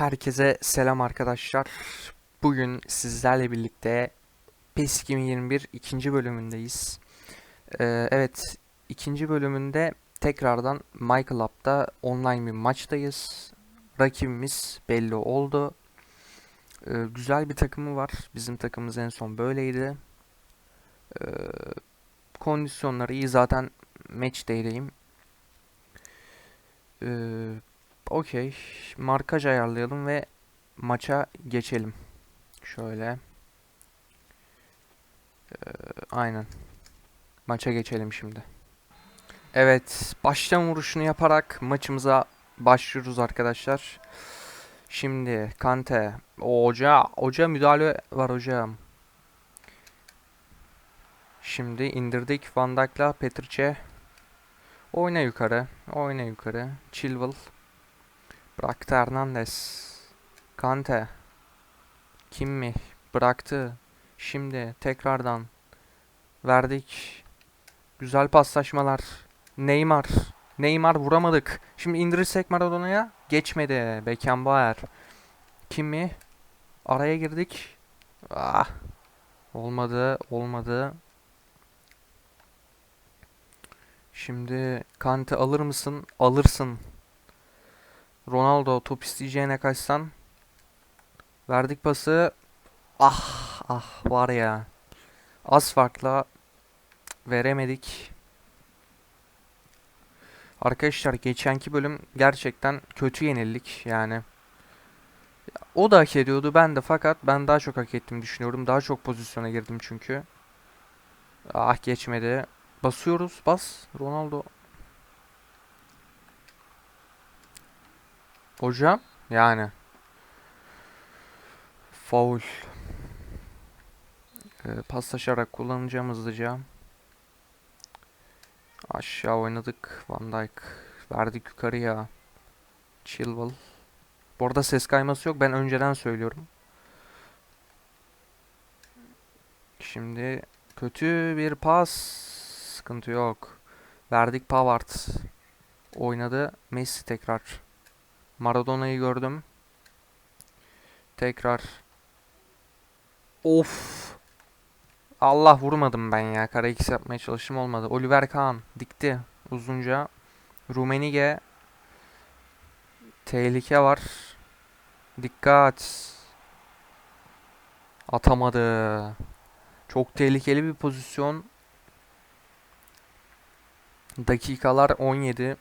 Herkese selam arkadaşlar. Bugün sizlerle birlikte PES 2021 ikinci bölümündeyiz. Ee, evet, ikinci bölümünde tekrardan My Club'da online bir maçtayız. Rakibimiz belli oldu. Ee, güzel bir takımı var. Bizim takımımız en son böyleydi. Ee, kondisyonları iyi zaten match day'deyim. Ee, Okey. Markaj ayarlayalım ve maça geçelim. Şöyle. Ee, aynen. Maça geçelim şimdi. Evet. Başlama vuruşunu yaparak maçımıza başlıyoruz arkadaşlar. Şimdi Kante. Hoca. Hoca müdahale var hocam. Şimdi indirdik Van Dijk'la Petrice. Oyna yukarı. Oyna yukarı. Chilwell. Bıraktı Hernandez. Kante. Kim mi? Bıraktı. Şimdi tekrardan verdik. Güzel paslaşmalar. Neymar. Neymar vuramadık. Şimdi indirirsek Maradona'ya geçmedi. Beckenbauer. Kim mi? Araya girdik. Ah. Olmadı. Olmadı. Şimdi Kante alır mısın? Alırsın. Ronaldo top isteyeceğine kaçsan. Verdik pası. Ah ah var ya. Az farkla veremedik. Arkadaşlar geçenki bölüm gerçekten kötü yenildik yani. O da hak ediyordu ben de fakat ben daha çok hak ettim düşünüyorum. Daha çok pozisyona girdim çünkü. Ah geçmedi. Basıyoruz bas Ronaldo. Hocam yani. Faul. Ee, paslaşarak kullanacağım hızlıca aşağı oynadık. Van Dijk verdik yukarıya. Chilwell. Bu arada ses kayması yok. Ben önceden söylüyorum. Şimdi kötü bir pas. Sıkıntı yok. Verdik Pavard. Oynadı. Messi tekrar Maradona'yı gördüm. Tekrar. Of. Allah vurmadım ben ya. Kara X yapmaya çalıştım olmadı. Oliver Kahn dikti uzunca. Rumenige. Tehlike var. Dikkat. Atamadı. Çok tehlikeli bir pozisyon. Dakikalar 17.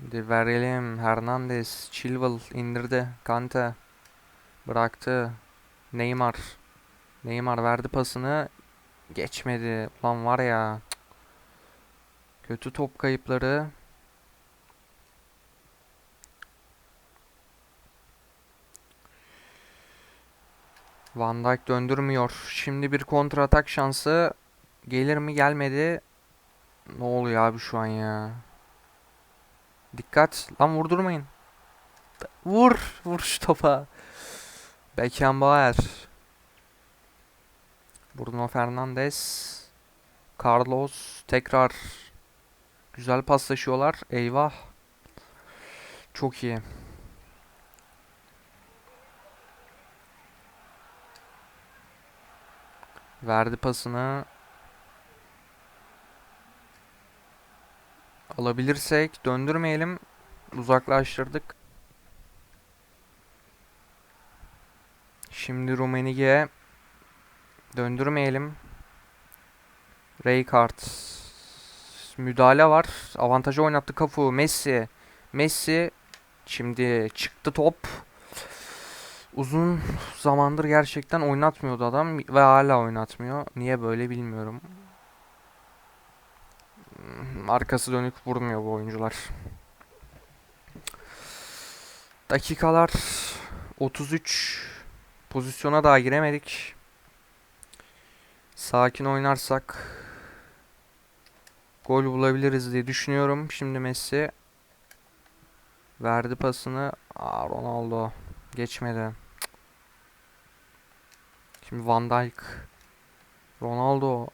Şimdi verelim. Hernandez. Chilwell indirdi. Kante. Bıraktı. Neymar. Neymar verdi pasını. Geçmedi. Ulan var ya. Kötü top kayıpları. Van Dijk döndürmüyor. Şimdi bir kontra atak şansı. Gelir mi gelmedi. Ne oluyor abi şu an ya? Dikkat. Lan vurdurmayın. Vur. Vur şu topa. Beckenbauer. Bruno Fernandes. Carlos. Tekrar. Güzel paslaşıyorlar. Eyvah. Çok iyi. Verdi pasını. Alabilirsek döndürmeyelim. Uzaklaştırdık. Şimdi Rumenige döndürmeyelim. Rijkaard müdahale var. Avantajı oynattı Kafu. Messi. Messi şimdi çıktı top. Uzun zamandır gerçekten oynatmıyordu adam ve hala oynatmıyor. Niye böyle bilmiyorum. Arkası dönük vurmuyor bu oyuncular. Dakikalar 33. Pozisyona daha giremedik. Sakin oynarsak gol bulabiliriz diye düşünüyorum. Şimdi Messi verdi pasını. Aa, Ronaldo geçmedi. Şimdi Van Dijk Ronaldo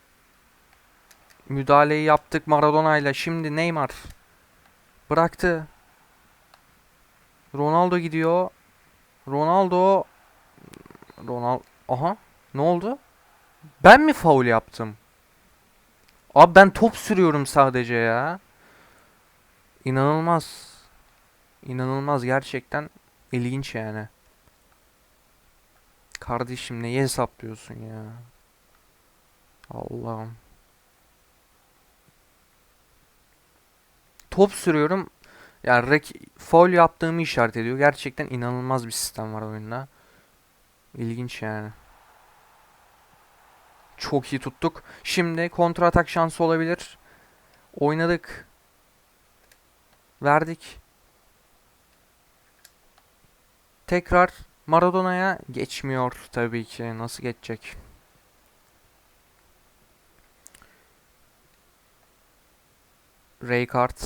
Müdahaleyi yaptık Maradona ile. Şimdi Neymar. Bıraktı. Ronaldo gidiyor. Ronaldo. Ronaldo. Aha. Ne oldu? Ben mi faul yaptım? Abi ben top sürüyorum sadece ya. İnanılmaz. İnanılmaz gerçekten ilginç yani. Kardeşim neyi hesaplıyorsun ya? Allah'ım. Top sürüyorum. Yani rak faul yaptığımı işaret ediyor. Gerçekten inanılmaz bir sistem var oyunda. İlginç yani. Çok iyi tuttuk. Şimdi kontra atak şansı olabilir. Oynadık. Verdik. Tekrar Maradona'ya geçmiyor tabii ki. Nasıl geçecek? Rijkaard,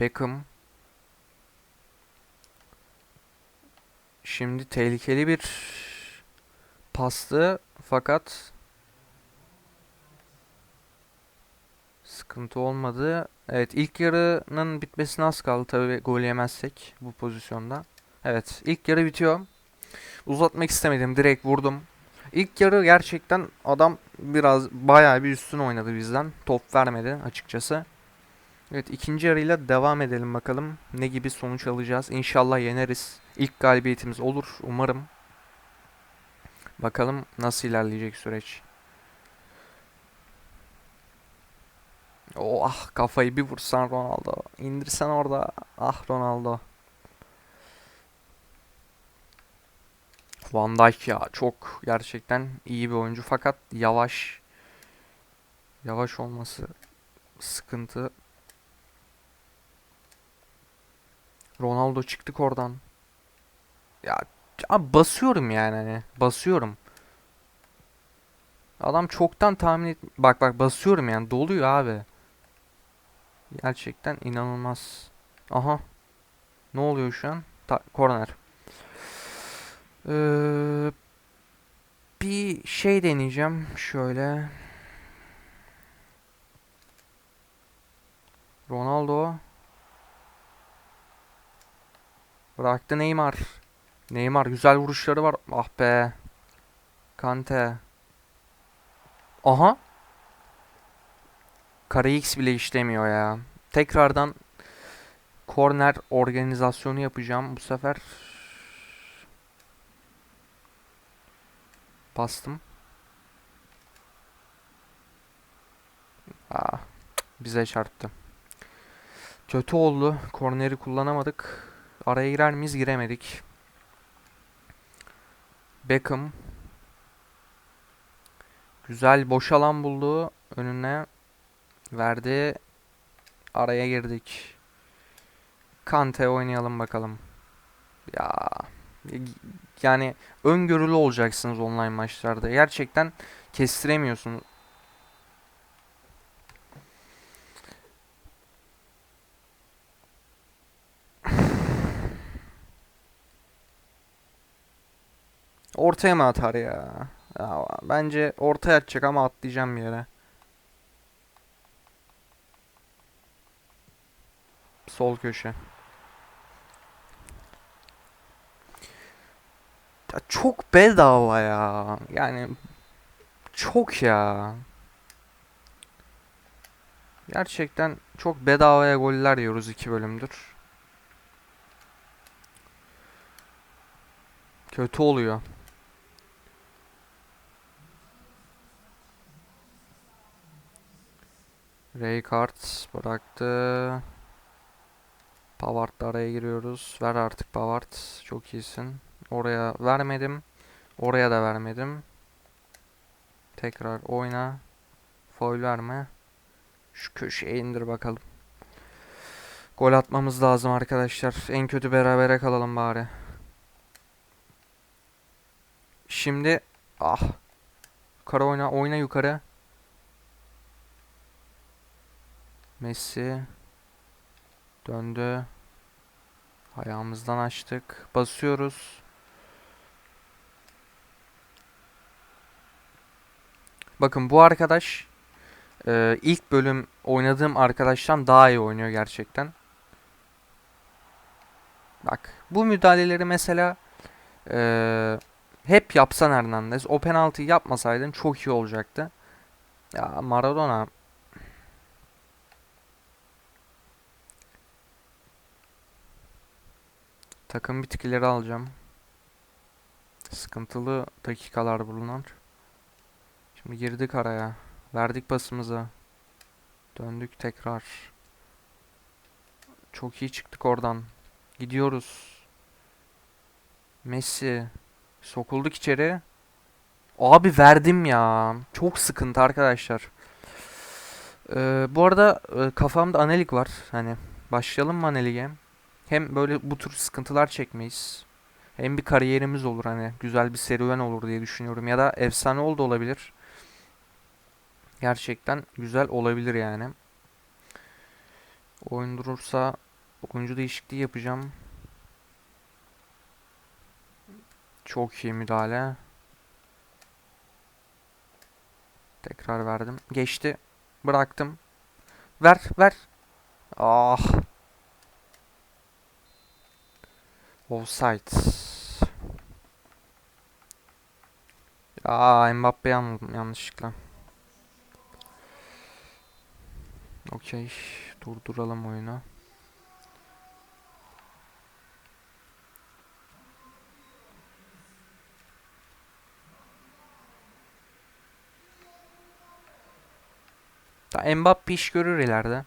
Beckham. Şimdi tehlikeli bir pastı fakat sıkıntı olmadı. Evet ilk yarının bitmesine az kaldı tabii gol yemezsek bu pozisyonda. Evet ilk yarı bitiyor. Uzatmak istemedim direkt vurdum. İlk yarı gerçekten adam biraz bayağı bir üstün oynadı bizden. Top vermedi açıkçası. Evet ikinci yarıyla devam edelim bakalım. Ne gibi sonuç alacağız. İnşallah yeneriz. İlk galibiyetimiz olur umarım. Bakalım nasıl ilerleyecek süreç. Oh ah kafayı bir vursan Ronaldo. İndirsen orada. Ah Ronaldo. Van Dijk ya çok gerçekten iyi bir oyuncu fakat yavaş. Yavaş olması sıkıntı. Ronaldo çıktık oradan. Ya abi basıyorum yani hani basıyorum. Adam çoktan tahmin et bak bak basıyorum yani doluyor abi. Gerçekten inanılmaz. Aha. Ne oluyor şu an? Ta korner. Ee, bir şey deneyeceğim şöyle. Ronaldo Bıraktı Neymar. Neymar güzel vuruşları var. Ah be. Kante. Aha. Kare X bile işlemiyor ya. Tekrardan korner organizasyonu yapacağım bu sefer. Bastım. Aa, bize çarptı. Kötü oldu. Korneri kullanamadık. Araya girer miyiz? Giremedik. Beckham. Güzel boş alan buldu. Önüne verdi. Araya girdik. Kante oynayalım bakalım. Ya yani öngörülü olacaksınız online maçlarda. Gerçekten kestiremiyorsunuz. Ortaya mı atar ya? ya bence ortaya atacak ama atlayacağım yere. Sol köşe. Ya çok bedava ya. Yani çok ya. Gerçekten çok bedavaya goller yiyoruz iki bölümdür. Kötü oluyor. Rijkaard bıraktı. Pavard'la araya giriyoruz. Ver artık Pavard. Çok iyisin. Oraya vermedim. Oraya da vermedim. Tekrar oyna. Foul verme. Şu köşeye indir bakalım. Gol atmamız lazım arkadaşlar. En kötü berabere kalalım bari. Şimdi ah. Yukarı oyna, oyna yukarı. Messi döndü. Ayağımızdan açtık. Basıyoruz. Bakın bu arkadaş e, ilk bölüm oynadığım arkadaştan daha iyi oynuyor gerçekten. Bak bu müdahaleleri mesela eee, hep yapsan Hernandez. O penaltıyı yapmasaydın çok iyi olacaktı. Ya Maradona takım bitkileri alacağım. Sıkıntılı dakikalar bunlar. Şimdi girdik araya. Verdik pasımızı. Döndük tekrar. Çok iyi çıktık oradan. Gidiyoruz. Messi. Sokulduk içeri. Abi verdim ya. Çok sıkıntı arkadaşlar. Ee, bu arada e, kafamda analik var. Hani başlayalım mı analiğe? Hem böyle bu tür sıkıntılar çekmeyiz. Hem bir kariyerimiz olur hani güzel bir serüven olur diye düşünüyorum. Ya da efsane oldu olabilir. Gerçekten güzel olabilir yani. Oyun durursa oyuncu değişikliği yapacağım. Çok iyi müdahale. Tekrar verdim. Geçti. Bıraktım. Ver, ver. Ah. Offside. Aa, Mbappe'yi anladım yanlışlıkla. Okey. Durduralım oyunu. Da Mbappe iş görür ileride.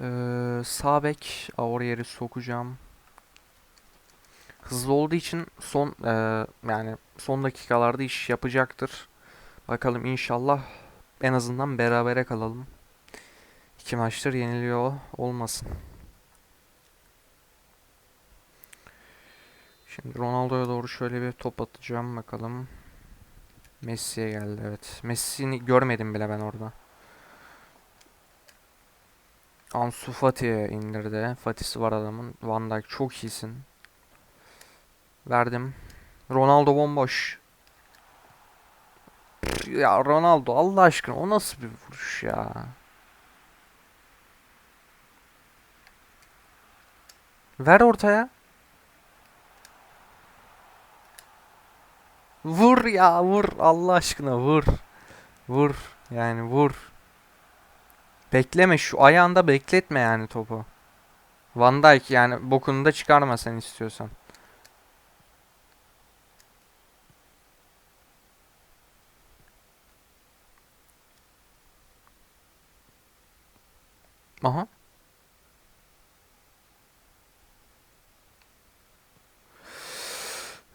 Ee, sağ bek Aurier'i sokacağım. Hızlı olduğu için son eee, yani son dakikalarda iş yapacaktır. Bakalım inşallah en azından berabere kalalım. İki maçtır yeniliyor olmasın. Şimdi Ronaldo'ya doğru şöyle bir top atacağım bakalım. Messi'ye geldi evet. Messi'ni görmedim bile ben orada. Ansu Fati'ye indirdi. Fatih'si var adamın. Van Dijk çok iyisin. Verdim. Ronaldo bomboş. Ya Ronaldo Allah aşkına o nasıl bir vuruş ya? Ver ortaya. Vur ya vur Allah aşkına vur. Vur yani vur. Bekleme şu ayağında bekletme yani topu. Van Dijk yani bokunu da çıkarma sen istiyorsan. Aha.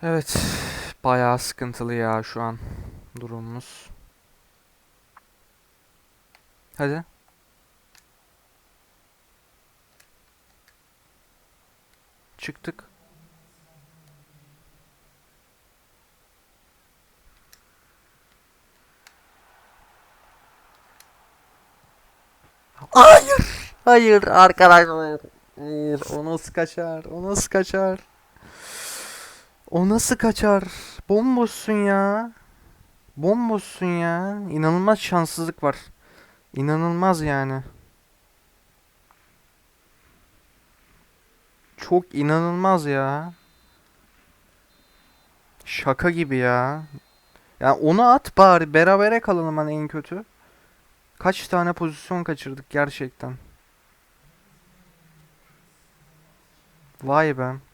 Evet. Bayağı sıkıntılı ya şu an durumumuz. Hadi. Çıktık. Hayır. Hayır arkadaşlar. Hayır. O nasıl kaçar? O nasıl kaçar? O nasıl kaçar? Bomboşsun ya. Bomboşsun ya. İnanılmaz şanssızlık var. İnanılmaz yani. Çok inanılmaz ya. Şaka gibi ya. Ya onu at bari. Berabere kalalım hani en kötü. Kaç tane pozisyon kaçırdık gerçekten. Vay be.